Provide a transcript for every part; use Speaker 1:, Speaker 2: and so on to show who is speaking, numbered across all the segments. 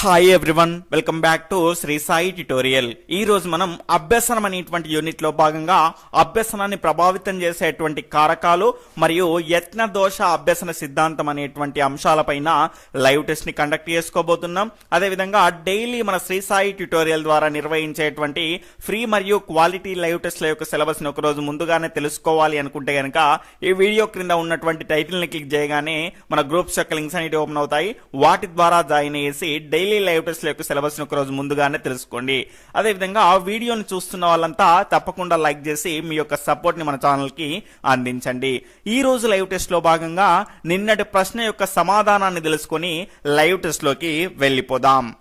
Speaker 1: Hi everyone welcome back to Sri Sai tutorial ఈ రోజు మనం అభ్యసనం అనేటువంటి యూనిట్లో భాగంగా అభ్యసనాన్ని ప్రభావితం చేసేటువంటి కారకాలు మరియు యత్న దోష అభ్యసన సిద్ధాంతం అనేటువంటి అంశాలపైన లైవ్ టెస్ట్ని కండక్ట్ చేసుకోబోతున్నాం. అదేవిధంగా డైలీ మన శ్రీ సాయి ట్యుటోరియల్ ద్వారా నిర్వహించేటువంటి ఫ్రీ మరియు క్వాలిటీ లైవ్ టెస్ట్ల యొక్క సిలబస్ని ఒక రోజు ముందుగానే తెలుసుకోవాలి అనుకుంటే గనక ఈ వీడియో క్రింద ఉన్నటువంటి టైటిల్ని క్లిక్ చేయగానే మన గ్రూప్స్ యొక్క లింక్స్ అనేవి ఓపెన్ అవుతాయి. వాటి ద్వారా జాయిన్ అయ్యేసి డైలీ లైవ్ టెస్ట్ యొక్క సిలబస్ ఒక రోజు ముందుగానే తెలుసుకోండి. అదేవిధంగా ఆ వీడియోని చూస్తున్న వాళ్ళంతా తప్పకుండా లైక్ చేసి మీ యొక్క సపోర్ట్ని మన ఛానల్కి అందించండి. ఈ రోజు లైవ్ టెస్ట్లో భాగంగా నిన్నటి ప్రశ్న యొక్క సమాధానాన్ని తెలుసుకొని లైవ్ టెస్ట్లోకి వెళ్ళిపోదాం.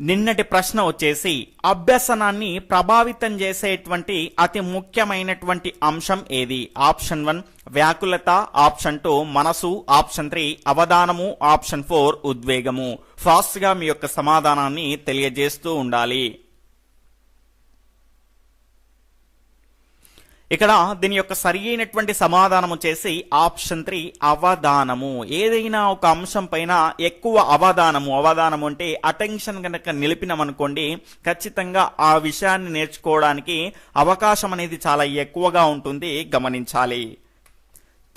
Speaker 1: నిన్నటి ప్రశ్న వచ్చేసి అభ్యసనాన్ని ప్రభావితం చేసేటువంటి అతి ముఖ్యమైనటువంటి అంశం ఏది? ఆప్షన్ వన్ వ్యాకులత. ఆప్షన్ టూ మనసు. ఆప్షన్ త్రీ అవధానము. ఆప్షన్ ఫోర్ ఉద్వేగము. ఫాస్ట్గా మీ యొక్క సమాధానాన్ని తెలియజేస్తూ ఉండాలి. ఇక్కడ దీని యొక్క సరి అయినటువంటి సమాధానం వచ్చేసి ఆప్షన్ త్రీ అవధానము. ఏదైనా ఒక అంశం పైన ఎక్కువ అవధానము అవధానము అంటే అటెన్షన్ కనుక నిలిపినామనుకోండి ఖచ్చితంగా ఆ విషయాన్ని నేర్చుకోవడానికి అవకాశం అనేది చాలా ఎక్కువగా ఉంటుంది గమనించాలి.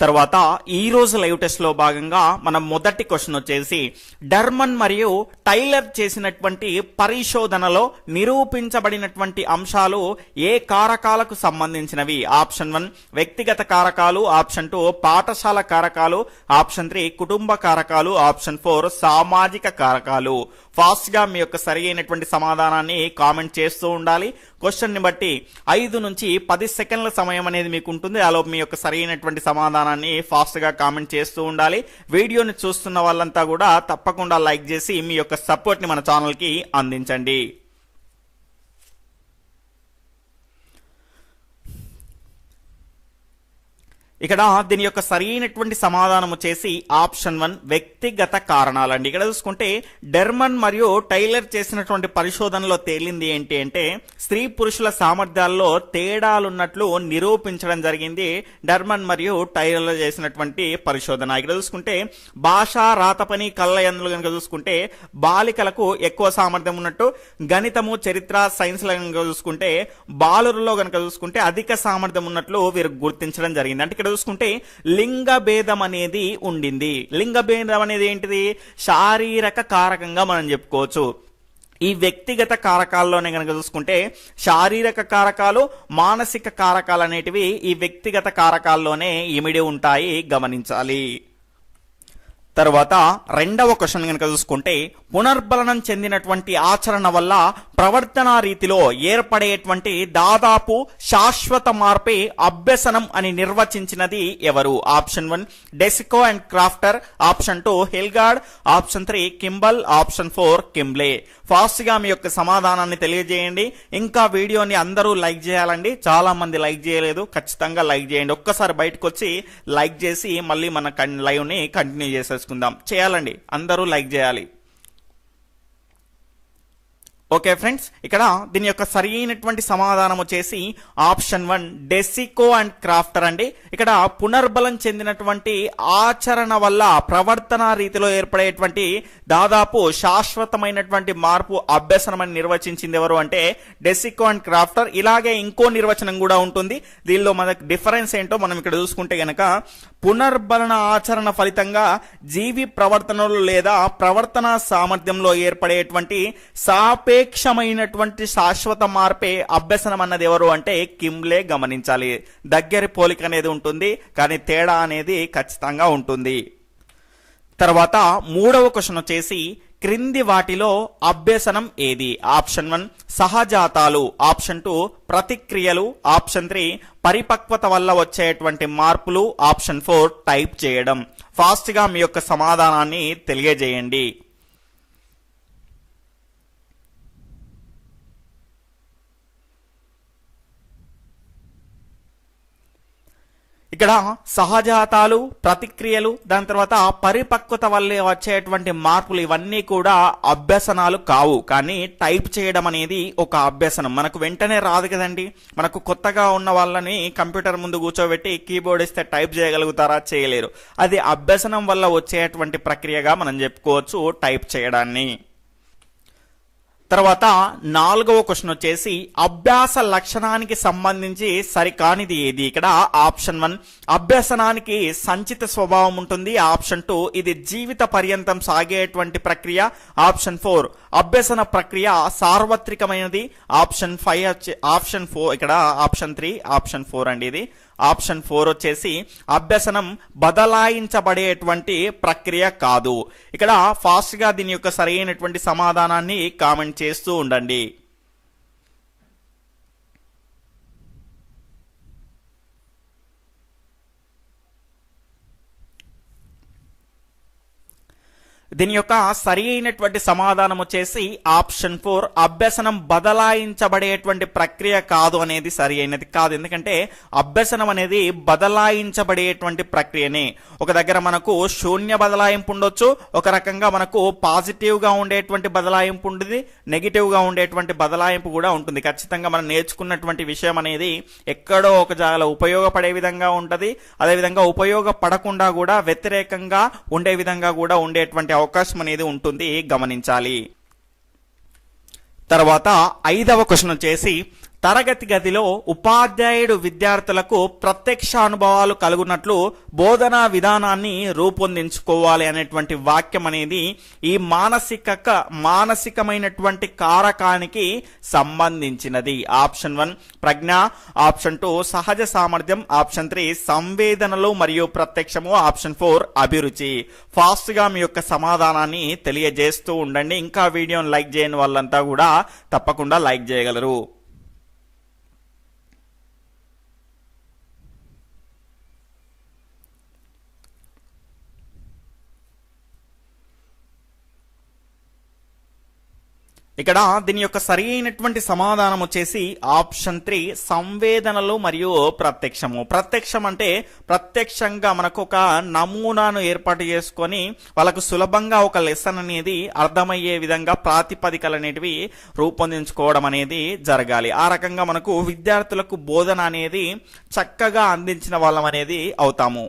Speaker 1: తర్వాత ఈ రోజు లైవ్ టెస్ట్లో భాగంగా మనం మొదటి క్వశ్చన్ వచ్చేసి డర్మన్ మరియు టైలర్ చేసినటువంటి పరిశోధనలో నిరూపించబడినటువంటి అంశాలు ఏ కారకాలకు సంబంధించినవి? ఆప్షన్ వన్ వ్యక్తిగత కారకాలు. ఆప్షన్ టూ పాఠశాల కారకాలు. ఆప్షన్ త్రీ కుటుంబ కారకాలు. ఆప్షన్ ఫోర్ సామాజిక కారకాలు. ఫాస్ట్గా మీ యొక్క సరి అయినటువంటి సమాధానాన్ని కామెంట్ చేస్తూ ఉండాలి. క్వశ్చన్ని బట్టి ఐదు నుంచి పది సెకండ్ల సమయం అనేది మీకు ఉంటుంది. అలా మీ యొక్క సరి అయినటువంటి సమాధానాన్ని ఫాస్ట్గా కామెంట్ చేస్తూ ఉండాలి. వీడియోని చూస్తున్న వాళ్ళంతా కూడా తప్పకుండా లైక్ చేసి మీ యొక్క సపోర్ట్ని మన ఛానల్కి అందించండి. ఇక్కడ దీని యొక్క సరైనటువంటి సమాధానం వచ్చేసి ఆప్షన్ వన్ వ్యక్తిగత కారణాలండి. ఇక్కడ చూసుకుంటే డెర్మన్ మరియు టైలర్ చేసినటువంటి పరిశోధనలో తేలింది ఏంటి అంటే స్త్రీ పురుషుల సామర్థ్యాల్లో తేడాలున్నట్లు నిరూపించడం జరిగింది డెర్మన్ మరియు టైలర్ చేసినటువంటి పరిశోధన. ఇక్కడ చూసుకుంటే భాష రాత పని కళ్ళ కనుక చూసుకుంటే బాలికలకు ఎక్కువ సామర్థ్యం ఉన్నట్టు గణితము చరిత్ర సైన్స్ల కనుక చూసుకుంటే బాలురులో కనుక చూసుకుంటే అధిక సామర్థ్యం ఉన్నట్లు వీరు గుర్తించడం జరిగింది. అంటే ఇక్కడ చూసుకుంటే లింగ భేదం అనేది ఉండింది. లింగ భేదం అనేది ఏంటిది? శారీరక కారకంగా మనం చెప్పుకోవచ్చు. ఈ వ్యక్తిగత కారకాల్లోనే కనుక చూసుకుంటే శారీరక కారకాలు మానసిక కారకాలు అనేటివి ఈ వ్యక్తిగత కారకాల్లోనే ఇమిడి ఉంటాయి గమనించాలి. తర్వాత రెండవ క్వశ్చన్ కనుక చూసుకుంటే పునర్బలనం చెందినటువంటి ఆచరణ వల్ల ప్రవర్తనా రీతిలో ఏర్పడేటువంటి దాదాపు శాశ్వత మార్పే అభ్యసనం అని నిర్వచించినది ఎవరు? Option one De Cecco and Crawford. Option two Hilgard. Option three Kimble. Option four Kimble. ఫాస్ట్గా మీ యొక్క సమాధానాన్ని తెలియజేయండి. ఇంకా వీడియోని అందరూ లైక్ చేయాలండి. చాలా మంది లైక్ చేయలేదు. ఖచ్చితంగా లైక్ చేయండి. ఒక్కసారి బయటకు వచ్చి లైక్ చేసి మళ్ళీ మన లైవ్ని కంటిన్యూ తెలుసుకుందాం చేయాలండి. అందరూ లైక్ చేయాలి. ఓకే ఫ్రెండ్స్ ఇక్కడ దీని యొక్క సరైనటువంటి సమాధానం వచ్చేసి option one De Cecco and Crawford అండి. ఇక్కడ పునర్బలం చెందినటువంటి ఆచరణ వల్ల ప్రవర్తన రీతిలో ఏర్పడేటువంటి దాదాపు శాశ్వతమైనటువంటి మార్పు అభ్యసనం అని నిర్వచించింది ఎవరు అంటే డెసికో అండ్ క్రాఫ్టర్ ఇలాగే ఇంకో నిర్వచనం కూడా ఉంటుంది. దీనిలో మనకు డిఫరెన్స్ ఏంటో మనం ఇక్కడ చూసుకుంటే గనక పునర్బలన ఆచరణ ఫలితంగా జీవి ప్రవర్తనలు లేదా ప్రవర్తన సామర్థ్యంలో ఏర్పడేటువంటి అపేక్షమైనటువంటి శాశ్వత మార్పే అభ్యసనం అన్నది ఎవరు అంటే కిమ్లే గమనించాలి. దగ్గర పోలిక అనేది ఉంటుంది కానీ తేడా అనేది ఖచ్చితంగా ఉంటుంది. తర్వాత మూడవ క్వశ్చన్ వచ్చేసి క్రింది వాటిలో అభ్యసనం ఏది? ఆప్షన్ వన్ సహజాతాలు. ఆప్షన్ టూ ప్రతిక్రియలు. ఆప్షన్ త్రీ పరిపక్వత వల్ల వచ్చేటువంటి మార్పులు. ఆప్షన్ ఫోర్ టైప్ చేయడం. ఫాస్ట్గా మీ యొక్క సమాధానాన్ని తెలియజేయండి. ఇక్కడ సహజాతాలు ప్రతిక్రియలు దాని తర్వాత పరిపక్వత వల్ల వచ్చేటువంటి మార్పులు ఇవన్నీ కూడా అభ్యసనాలు కావు. కానీ టైప్ చేయడం అనేది ఒక అభ్యసనం. మనకు వెంటనే రాదు కదండి. మనకు కొత్తగా ఉన్న వాళ్ళని కంప్యూటర్ ముందు కూర్చోబెట్టి కీబోర్డ్ ఇస్తే టైప్ చేయగలుగుతారా? చేయలేరు. అది అభ్యసనం వల్ల వచ్చేటువంటి ప్రక్రియగా మనం చెప్పుకోవచ్చు టైప్ చేయడాన్ని. తర్వాత నాలుగవ క్వశ్చన్ వచ్చేసి అభ్యాస లక్షణానికి సంబంధించి సరికానిది ఏది? ఇక్కడ ఆప్షన్ వన్ అభ్యసనానికి సంచిత స్వభావం ఉంటుంది. ఆప్షన్ టూ ఇది జీవిత పర్యంతం సాగేటువంటి ప్రక్రియ. ఆప్షన్ ఫోర్ అభ్యసన ప్రక్రియ సార్వత్రికమైనది. ఆప్షన్ ఫైవ్ వచ్చే ఆప్షన్ ఫోర్ ఇక్కడ ఆప్షన్ త్రీ ఆప్షన్ ఫోర్ అండి ఇది. ఆప్షన్ ఫోర్ వచ్చేసి అభ్యసనం బదలాయించబడేటువంటి ప్రక్రియ కాదు. ఇక్కడ ఫాస్ట్గా దీని యొక్క సరైనటువంటి సమాధానాన్ని కామెంట్ చేస్తూ ఉండండి. దీని యొక్క సరి అయినటువంటి సమాధానం వచ్చేసి ఆప్షన్ ఫోర్ అభ్యసనం బదలాయించబడేటువంటి ప్రక్రియ కాదు అనేది సరి అయినది కాదు. ఎందుకంటే అభ్యసనం అనేది బదలాయించబడేటువంటి ప్రక్రియనే. ఒక దగ్గర మనకు శూన్య బదలాయింపు ఉండొచ్చు ఒక రకంగా మనకు పాజిటివ్గా ఉండేటువంటి బదలాయింపు ఉంటుంది నెగిటివ్గా ఉండేటువంటి బదలాయింపు కూడా ఉంటుంది. ఖచ్చితంగా మనం నేర్చుకున్నటువంటి విషయం అనేది ఎక్కడో ఒక జాగాలో ఉపయోగపడే విధంగా ఉంటుంది అదేవిధంగా ఉపయోగపడకుండా కూడా వ్యతిరేకంగా ఉండే విధంగా కూడా ఉండేటువంటి అవకాశం అనేది ఉంటుంది గమనించాలి. తర్వాత ఐదవ క్వశ్చన్ వచ్చేసి తరగతి గదిలో ఉపాధ్యాయుడు విద్యార్థులకు ప్రత్యక్ష అనుభవాలు కలుగునట్లు బోధనా విధానాన్ని రూపొందించుకోవాలి అనేటువంటి వాక్యం అనేది ఈ మానసిక మానసికమైనటువంటి కారకానికి సంబంధించినది. ఆప్షన్ వన్ ప్రజ్ఞ. ఆప్షన్ టూ సహజ సామర్థ్యం. ఆప్షన్ త్రీ సంవేదనలు మరియు ప్రత్యక్షము. ఆప్షన్ ఫోర్ అభిరుచి. ఫాస్ట్గా మీ యొక్క సమాధానాన్ని తెలియజేస్తూ ఉండండి. ఇంకా వీడియోను లైక్ చేయని వాళ్ళంతా కూడా తప్పకుండా లైక్ చేయగలరు. ఇక్కడ దీని యొక్క సరి అయినటువంటి సమాధానం వచ్చేసి ఆప్షన్ త్రీ సంవేదనలు మరియు ప్రత్యక్షము. ప్రత్యక్షం అంటే ప్రత్యక్షంగా మనకు ఒక నమూనాను ఏర్పాటు చేసుకొని వాళ్ళకు సులభంగా ఒక లెసన్ అనేది అర్థమయ్యే విధంగా ప్రాతిపదికలు అనేటివి రూపొందించుకోవడం అనేది జరగాలి. ఆ రకంగా మనకు విద్యార్థులకు బోధన అనేది చక్కగా అందించిన వాళ్ళం అనేది అవుతాము.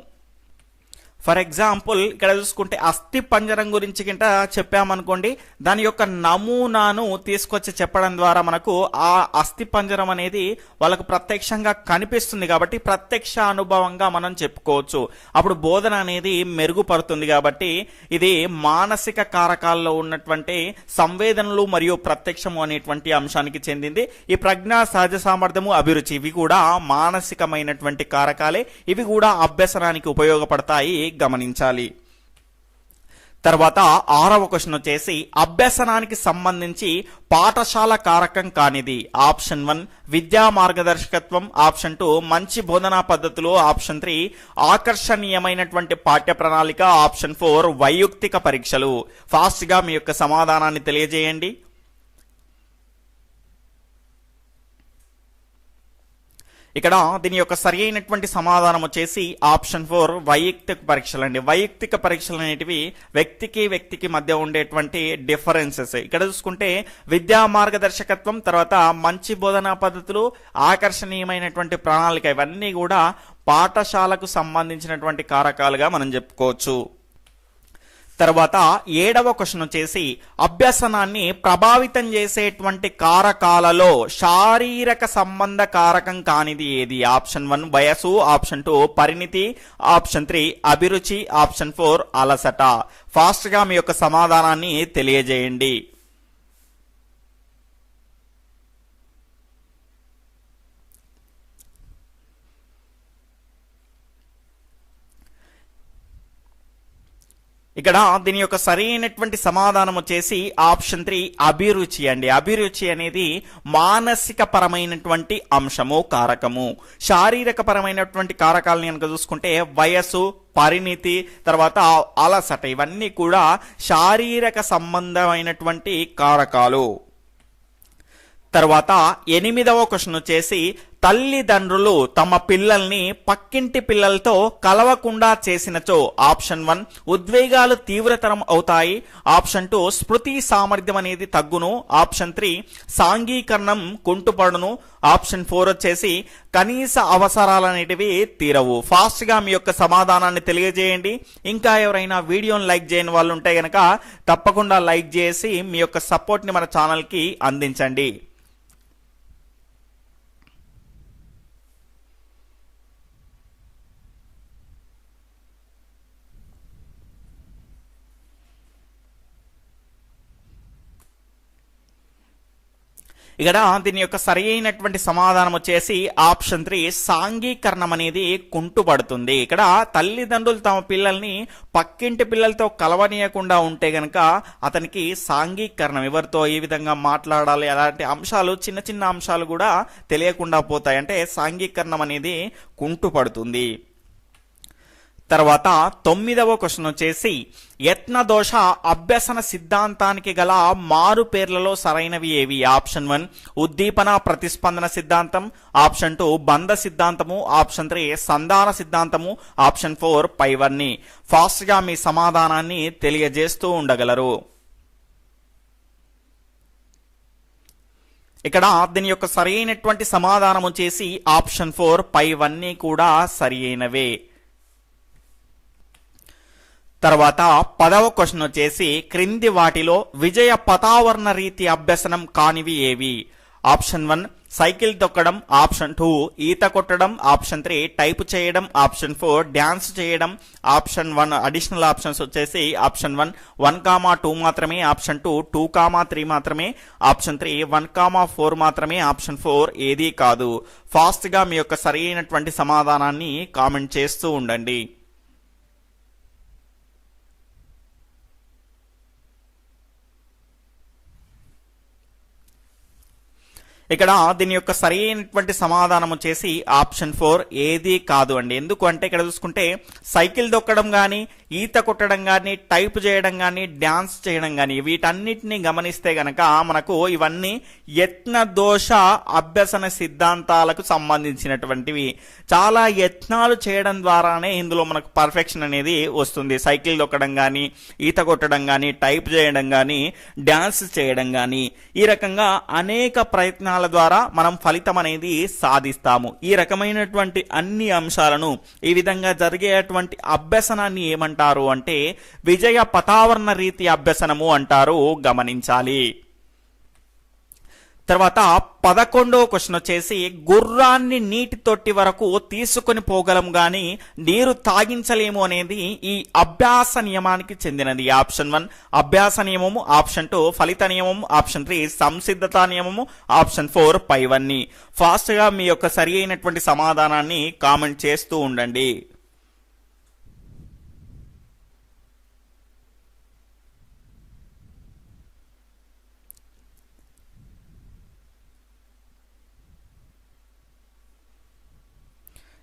Speaker 1: ఫర్ ఎగ్జాంపుల్ ఇక్కడ చూసుకుంటే అస్థి పంజరం గురించి కింద చెప్పామనుకోండి దాని యొక్క నమూనాను తీసుకొచ్చి చెప్పడం ద్వారా మనకు ఆ అస్థి పంజరం అనేది వాళ్ళకు ప్రత్యక్షంగా కనిపిస్తుంది కాబట్టి ప్రత్యక్ష అనుభవంగా మనం చెప్పుకోవచ్చు. అప్పుడు బోధన అనేది మెరుగుపడుతుంది కాబట్టి ఇది మానసిక కారకాల్లో ఉన్నటువంటి సంవేదనలు మరియు ప్రత్యక్షము అనేటువంటి అంశానికి చెందింది. ఈ ప్రజ్ఞ సహజ సామర్థ్యము అభిరుచి ఇవి కూడా మానసికమైనటువంటి కారకాలే. ఇవి కూడా అభ్యసనానికి ఉపయోగపడతాయి గమనించాలి. తర్వాత ఆరవ క్వశ్చన్ వచ్చేసి అభ్యసనానికి సంబంధించి పాఠశాల కారకం కానిది. ఆప్షన్ వన్ విద్యా మార్గదర్శకత్వం. ఆప్షన్ టూ మంచి బోధనా పద్ధతులు. ఆప్షన్ త్రీ ఆకర్షణీయమైనటువంటి పాఠ్య ప్రణాళిక. ఆప్షన్ ఫోర్ వైయుక్తిక పరీక్షలు. ఫాస్ట్గా మీ యొక్క సమాధానాన్ని తెలియజేయండి. ఇక్కడ దీని యొక్క సరి అయినటువంటి సమాధానం వచ్చేసి ఆప్షన్ ఫోర్ వైయక్తిక పరీక్షలు అండి. వైయక్తిక పరీక్షలు అనేటివి వ్యక్తికి వ్యక్తికి మధ్య ఉండేటువంటి డిఫరెన్సెస్. ఇక్కడ చూసుకుంటే విద్యా మార్గదర్శకత్వం తర్వాత మంచి బోధనా పద్ధతులు ఆకర్షణీయమైనటువంటి ప్రణాళిక ఇవన్నీ కూడా పాఠశాలకు సంబంధించినటువంటి కారకాలుగా మనం చెప్పుకోవచ్చు. తర్వాత ఏడవ క్వశ్చన్ వచ్చేసి అభ్యసనాన్ని ప్రభావితం చేసేటువంటి కారకాలలో శారీరక సంబంధ కారకం కానిది ఏది? ఆప్షన్ వన్ వయసు ఆప్షన్ టూ పరిణితి ఆప్షన్ త్రీ అభిరుచి ఆప్షన్ ఫోర్ అలసట. ఫాస్ట్గా మీ యొక్క సమాధానాన్ని తెలియజేయండి. ఇక్కడ దీని యొక్క సరైనటువంటి సమాధానం వచ్చేసి ఆప్షన్ త్రీ అభిరుచి అండి. అభిరుచి అనేది మానసిక పరమైనటువంటి అంశము కారకము. శారీరక పరమైనటువంటి కారకాలని కనుక చూసుకుంటే వయస్సు పరిణితి తర్వాత అలసట ఇవన్నీ కూడా శారీరక సంబంధమైనటువంటి కారకాలు. తర్వాత ఎనిమిదవ క్వశ్చన్ వచ్చేసి తల్లిదండ్రులు తమ పిల్లల్ని పక్కింటి పిల్లలతో కలవకుండా చేసినచో ఆప్షన్ వన్ ఉద్వేగాలు తీవ్రతరం అవుతాయి. ఆప్షన్ టూ స్మృతి సామర్థ్యం అనేది తగ్గును. ఆప్షన్ త్రీ సాంఘీకరణం కుంటుపడును. ఆప్షన్ ఫోర్ వచ్చేసి కనీస అవసరాలు అనేటివి తీరవు. ఫాస్ట్గా మీ యొక్క సమాధానాన్ని తెలియజేయండి. ఇంకా ఎవరైనా వీడియోని లైక్ చేయని వాళ్ళు ఉంటే గనక తప్పకుండా లైక్ చేసి మీ యొక్క సపోర్ట్ని మన ఛానల్కి అందించండి. ఇక్కడ దీని యొక్క సరి అయినటువంటి సమాధానం వచ్చేసి ఆప్షన్ త్రీ సాంఘీకరణం అనేది కుంటుపడుతుంది. ఇక్కడ తల్లిదండ్రులు తమ పిల్లల్ని పక్కింటి పిల్లలతో కలవనీయకుండా ఉంటే గనక అతనికి సాంఘీకరణం ఎవరితో ఏ విధంగా మాట్లాడాలి అలాంటి అంశాలు చిన్న చిన్న అంశాలు కూడా తెలియకుండా పోతాయి. అంటే సాంఘీకరణం అనేది కుంటుపడుతుంది. తర్వాత తొమ్మిదవ క్వశ్చన్ వచ్చేసి యత్న దోష అభ్యసన సిద్ధాంతానికి గల మారు పేర్లలో సరైనవి ఏవి? ఆప్షన్ వన్ ఉద్దీపన ప్రతిస్పందన సిద్ధాంతం. ఆప్షన్ టూ బంధ సిద్ధాంతము. ఆప్షన్ త్రీ సంధాన సిద్ధాంతము. ఆప్షన్ ఫోర్ పైవన్నీ ఫాస్ట్గా మీ సమాధానాన్ని తెలియజేస్తూ ఉండగలరు. ఇక్కడ దీని యొక్క సరైనటువంటి సమాధానం వచ్చేసి ఆప్షన్ ఫోర్ పైవన్నీ కూడా సరియైనవే తర్వాత పదవ క్వశ్చన్ వచ్చేసి క్రింది వాటిలో విజయ పతావర్ణ రీతి అభ్యసనం కానివి ఏవి? ఆప్షన్ వన్ సైకిల్ తొక్కడం. ఆప్షన్ టూ ఈత కొట్టడం. ఆప్షన్ త్రీ టైప్ చేయడం. ఆప్షన్ ఫోర్ డ్యాన్స్ చేయడం. ఆప్షన్ వన్ అడిషనల్ ఆప్షన్స్ వచ్చేసి option one one comma two మాత్రమే. Option two two comma three మాత్రమే. Option three one comma four మాత్రమే. ఆప్షన్ ఫోర్ ఏదీ కాదు. ఫాస్ట్గా మీ యొక్క సరైనటువంటి సమాధానాన్ని కామెంట్ చేస్తూ ఉండండి. ఇక్కడ దీని యొక్క సరైనటువంటి సమాధానం వచ్చేసి ఆప్షన్ ఫోర్ ఏది కాదు అండి. ఎందుకు అంటే ఇక్కడ చూసుకుంటే సైకిల్ దొక్కడం కానీ ఈత కొట్టడం కానీ టైప్ చేయడం కానీ డ్యాన్స్ చేయడం కానీ వీటన్నిటిని గమనిస్తే గనక మనకు ఇవన్నీ యత్న దోష అభ్యసన సిద్ధాంతాలకు సంబంధించినటువంటివి. చాలా యత్నాలు చేయడం ద్వారానే ఇందులో మనకు పర్ఫెక్షన్ అనేది వస్తుంది. సైకిల్ దొక్కడం కానీ ఈత కొట్టడం కానీ టైప్ చేయడం కానీ డ్యాన్స్ చేయడం కానీ ఈ రకంగా అనేక ప్రయత్నాల ద్వారా మనం ఫలితం అనేది సాధిస్తాము. ఈ రకమైనటువంటి అన్ని అంశాలను ఈ విధంగా జరిగేటువంటి అభ్యసనాన్ని ఏమంటారు అంటే విజయ పతావరణ రీతి అభ్యసనము అంటారు గమనించాలి. తర్వాత పదకొండో క్వశ్చన్ వచ్చేసి గుర్రాన్ని నీటి తొట్టి వరకు తీసుకొని పోగలం గాని నీరు తాగించలేము అనేది ఈ అభ్యాస నియమానికి చెందినది. ఆప్షన్ వన్ అభ్యాస నియమము. ఆప్షన్ టూ ఫలిత నియమము. ఆప్షన్ త్రీ సంసిద్ధత నియమము. ఆప్షన్ ఫోర్ పైవన్నీ. ఫాస్ట్గా మీ యొక్క సరి అయినటువంటి సమాధానాన్ని కామెంట్ చేస్తూ ఉండండి.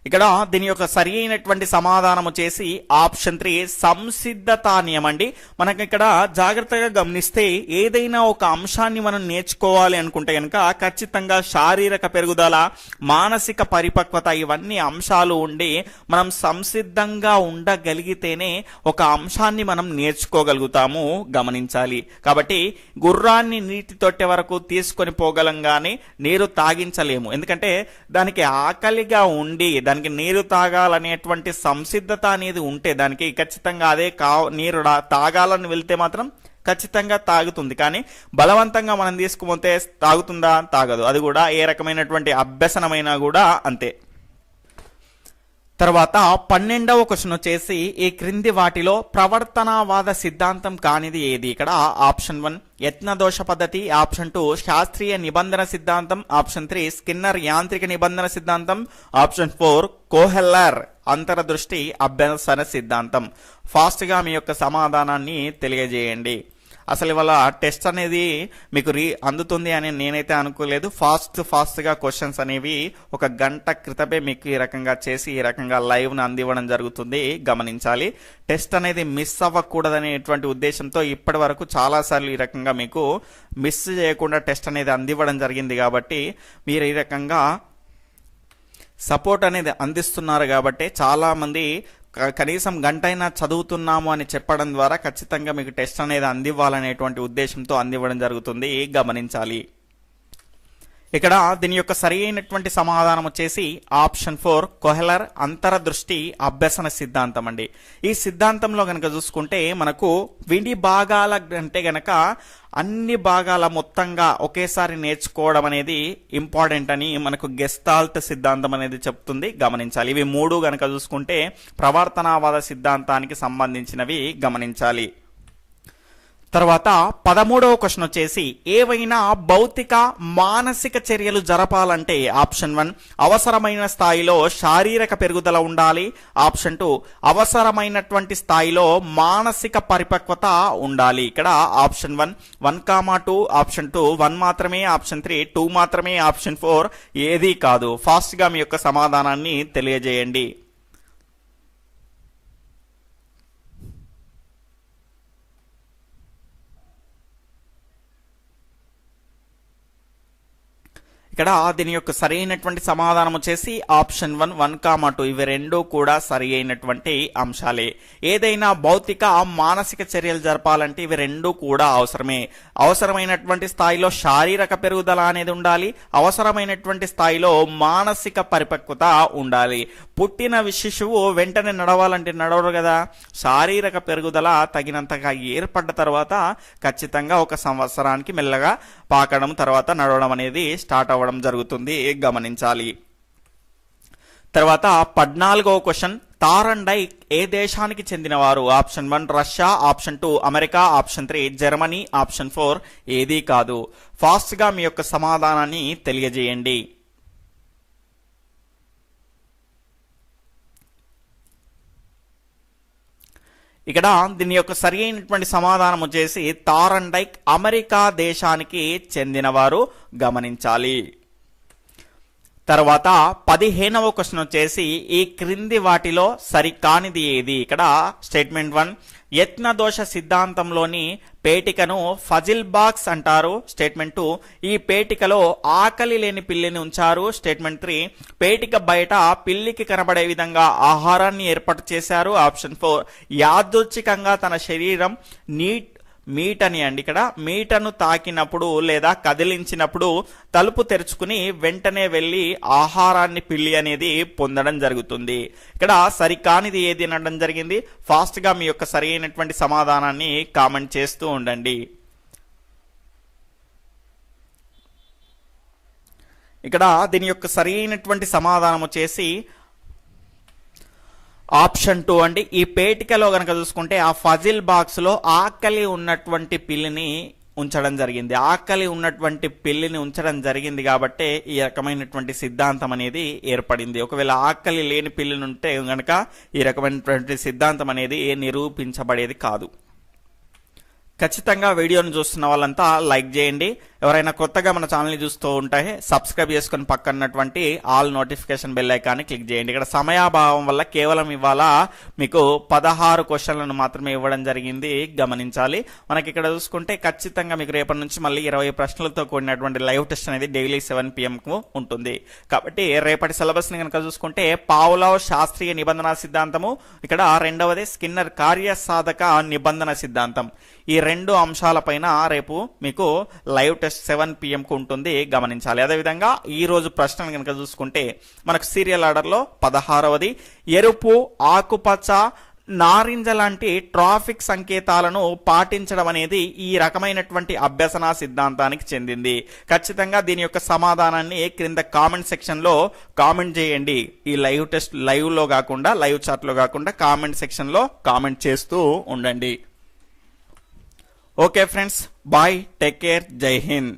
Speaker 1: ఇక్కడ దీని యొక్క సరి అయినటువంటి సమాధానము చేసి ఆప్షన్ త్రీ సంసిద్ధత అండి మనకి ఇక్కడ జాగ్రత్తగా గమనిస్తే ఏదైనా ఒక అంశాన్ని మనం నేర్చుకోవాలి అనుకుంటే కనుక ఖచ్చితంగా శారీరక పెరుగుదల మానసిక పరిపక్వత ఇవన్నీ అంశాలు ఉండి మనం సంసిద్ధంగా ఉండగలిగితేనే ఒక అంశాన్ని మనం నేర్చుకోగలుగుతాము గమనించాలి. కాబట్టి గుర్రాన్ని నీటి తొట్టె వరకు తీసుకొని పోగలం కానీ నీరు తాగించలేము. ఎందుకంటే దానికి ఆకలిగా ఉండి దాని దానికి నీరు తాగాలనేటువంటి సంసిద్ధత అనేది ఉంటే దానికి ఖచ్చితంగా అదే కా నీరు తాగాలని వెళ్తే మాత్రం ఖచ్చితంగా తాగుతుంది. కానీ బలవంతంగా మనం తీసుకుపోతే తాగుతుందా? తాగదు. అది కూడా ఏ రకమైనటువంటి అభ్యసనమైనా కూడా అంతే. తర్వాత పన్నెండవ క్వశ్చన్ వచ్చేసి ఈ క్రింది వాటిలో ప్రవర్తనవాద సిద్ధాంతం కానిది ఏది? ఇక్కడ ఆప్షన్ వన్ యత్న దోష పద్ధతి ఆప్షన్ టూ శాస్త్రీయ నిబంధన సిద్ధాంతం ఆప్షన్ త్రీ స్కిన్నర్ యాంత్రిక నిబంధన సిద్ధాంతం ఆప్షన్ ఫోర్ కోహెల్లర్ అంతరదృష్టి అభ్యసన సిద్ధాంతం. ఫాస్ట్గా మీ యొక్క సమాధానాన్ని తెలియజేయండి. అసలు ఇవాళ టెస్ట్ అనేది మీకు రీ అందుతుంది అని నేనైతే అనుకోలేదు. ఫాస్ట్ ఫాస్ట్గా క్వశ్చన్స్ అనేవి ఒక గంట క్రితమే మీకు ఈ రకంగా చేసి ఈ రకంగా లైవ్ను అందివ్వడం జరుగుతుంది. గమనించాలి. టెస్ట్ అనేది మిస్ అవ్వకూడదనేటువంటి ఉద్దేశంతో ఇప్పటి వరకు చాలాసార్లు ఈ రకంగా మీకు మిస్ చేయకుండా టెస్ట్ అనేది అందివ్వడం జరిగింది కాబట్టి మీరు ఈ రకంగా సపోర్ట్ అనేది అందిస్తున్నారు కాబట్టి చాలామంది కనీసం గంటైనా చదువుతున్నాము అని చెప్పడం ద్వారా ఖచ్చితంగా మీకు టెస్ట్ అనేది అందివ్వాలనేటువంటి ఉద్దేశంతో అందివ్వడం జరుగుతుంది. గమనించాలి? ఇక్కడ దీని యొక్క సరి అయినటువంటి సమాధానం వచ్చేసి ఆప్షన్ ఫోర్ కొహెలర్ అంతరదృష్టి అభ్యసన సిద్ధాంతం అండి. ఈ సిద్ధాంతంలో కనుక చూసుకుంటే మనకు విడి భాగాల అంటే గనక అన్ని భాగాల మొత్తంగా ఒకేసారి నేర్చుకోవడం అనేది ఇంపార్టెంట్ అని మనకు గెస్తాల్ట్ సిద్ధాంతం అనేది చెప్తుంది గమనించాలి. ఇవి మూడు గనక చూసుకుంటే ప్రవర్తనావాద సిద్ధాంతానికి సంబంధించినవి గమనించాలి. తర్వాత పదమూడవ క్వశ్చన్ వచ్చేసి ఏవైనా భౌతిక మానసిక చర్యలు జరపాలంటే ఆప్షన్ వన్ అవసరమైన స్థాయిలో శారీరక పెరుగుదల ఉండాలి. ఆప్షన్ టూ అవసరమైనటువంటి స్థాయిలో మానసిక పరిపక్వత ఉండాలి. ఇక్కడ option one one comma two option two one మాత్రమే ఆప్షన్ త్రీ టూ మాత్రమే ఆప్షన్ ఫోర్ ఏదీ కాదు. ఫాస్ట్గా మీ యొక్క సమాధానాన్ని తెలియజేయండి. ఇక్కడ దీని యొక్క సరైనటువంటి సమాధానం వచ్చేసి option one one comma two ఇవి రెండూ కూడా సరి అయినటువంటి అంశాలే. ఏదైనా భౌతిక మానసిక చర్యలు జరపాలంటే ఇవి రెండూ కూడా అవసరమే. అవసరమైనటువంటి స్థాయిలో శారీరక పెరుగుదల అనేది ఉండాలి అవసరమైనటువంటి స్థాయిలో మానసిక పరిపక్వత ఉండాలి. పుట్టిన శిశువు వెంటనే నడవాలంటే నడవరు కదా. శారీరక పెరుగుదల తగినంతగా ఏర్పడ్డ తర్వాత ఖచ్చితంగా ఒక సంవత్సరానికి మెల్లగా పాకడం తర్వాత నడవడం అనేది స్టార్ట్ అవ్వడం జరుగుతుంది. గమనించాలి. తర్వాత పద్నాలుగవ క్వశ్చన్. తారండై ఏ దేశానికి చెందినవారు? Option one Russia option two America option three Germany option four ఏదీ కాదు. ఫాస్ట్గా మీ యొక్క సమాధానాన్ని తెలియజేయండి. ఇక్కడ దీని యొక్క సరి అయినటువంటి సమాధానం వచ్చేసి తారన్ డైక్ అమెరికా దేశానికి చెందినవారు గమనించాలి. తర్వాత పదిహేనవ క్వశ్చన్ వచ్చేసి ఈ క్రింది వాటిలో సరికానిది ఏది? ఇక్కడ స్టేట్మెంట్ వన్ యత్న దోష సిద్ధాంతంలోని పేటికను ఫజిల్ బాక్స్ అంటారు. Statement two. ఈ పేటికలో ఆకలి లేని పిల్లిని ఉంచారు. Statement three. పేటిక బయట పిల్లికి కనబడే విధంగా ఆహారాన్ని ఏర్పాటు చేశారు. Option four. యాదృచ్ఛికంగా తన శరీరం నీట్ మీట్ అని అండి. ఇక్కడ మీటను తాకినప్పుడు లేదా కదిలించినప్పుడు తలుపు తెరుచుకుని వెంటనే వెళ్ళి ఆహారాన్ని పిల్లి అనేది పొందడం జరుగుతుంది. ఇక్కడ సరికానిది ఏది అనడం జరిగింది? ఫాస్ట్గా మీ యొక్క సరైనటువంటి సమాధానాన్ని కామెంట్ చేస్తూ ఉండండి. ఇక్కడ దీని యొక్క సరైనటువంటి సమాధానం వచ్చేసి ఆప్షన్ టూ అండి. ఈ పేటికలో కనుక చూసుకుంటే ఆ ఫజిల్ బాక్స్లో ఆకలి ఉన్నటువంటి పిల్లిని ఉంచడం జరిగింది. ఆకలి ఉన్నటువంటి పిల్లిని ఉంచడం జరిగింది కాబట్టి ఈ రకమైనటువంటి సిద్ధాంతం అనేది ఏర్పడింది. ఒకవేళ ఆకలి లేని పిల్లిని ఉంటే కనుక ఈ రకమైనటువంటి సిద్ధాంతం అనేది నిరూపించబడేది కాదు. ఖచ్చితంగా వీడియోను చూస్తున్న వాళ్ళంతా లైక్ చేయండి. ఎవరైనా కొత్తగా మన ఛానల్ని చూస్తూ ఉంటే సబ్స్క్రైబ్ చేసుకుని పక్కన్నటువంటి ఆల్ నోటిఫికేషన్ బెల్ ఐకాన్ని క్లిక్ చేయండి. ఇక్కడ సమయాభావం వల్ల కేవలం ఇవాళ మీకు పదహారు క్వశ్చన్లను మాత్రమే ఇవ్వడం జరిగింది. గమనించాలి. మనకి ఇక్కడ చూసుకుంటే ఖచ్చితంగా మీకు రేపటి నుంచి మళ్ళీ ఇరవై ప్రశ్నలతో కూడినటువంటి లైవ్ టెస్ట్ అనేది డైలీ సెవెన్ పిఎంకు ఉంటుంది. కాబట్టి రేపటి సిలబస్ని కనుక చూసుకుంటే పావులవ్ శాస్త్రీయ నిబంధన సిద్ధాంతము ఇక్కడ రెండవది స్కిన్నర్ కార్యసాధక నిబంధన సిద్ధాంతం. ఈ రెండు అంశాలపైన రేపు మీకు లైవ్ టెస్ట్ సెవెన్ పిఎంకు ఉంటుంది. గమనించాలి. అదేవిధంగా ఈరోజు రోజు ప్రశ్నలు కనుక చూసుకుంటే మనకు సీరియల్ ఆర్డర్లో పదహారవది. ఎరుపు ఆకుపచ్చ నారింజ లాంటి ట్రాఫిక్ సంకేతాలను పాటించడం అనేది ఈ రకమైనటువంటి అభ్యసన సిద్ధాంతానికి చెందింది. ఖచ్చితంగా దీని యొక్క సమాధానాన్ని క్రింద కామెంట్ సెక్షన్లో కామెంట్ చేయండి. ఈ లైవ్ టెస్ట్ లైవ్లో కాకుండా లైవ్ చాట్లో కాకుండా కామెంట్ సెక్షన్లో కామెంట్ చేస్తూ ఉండండి. Okay friends bye take care Jai Hind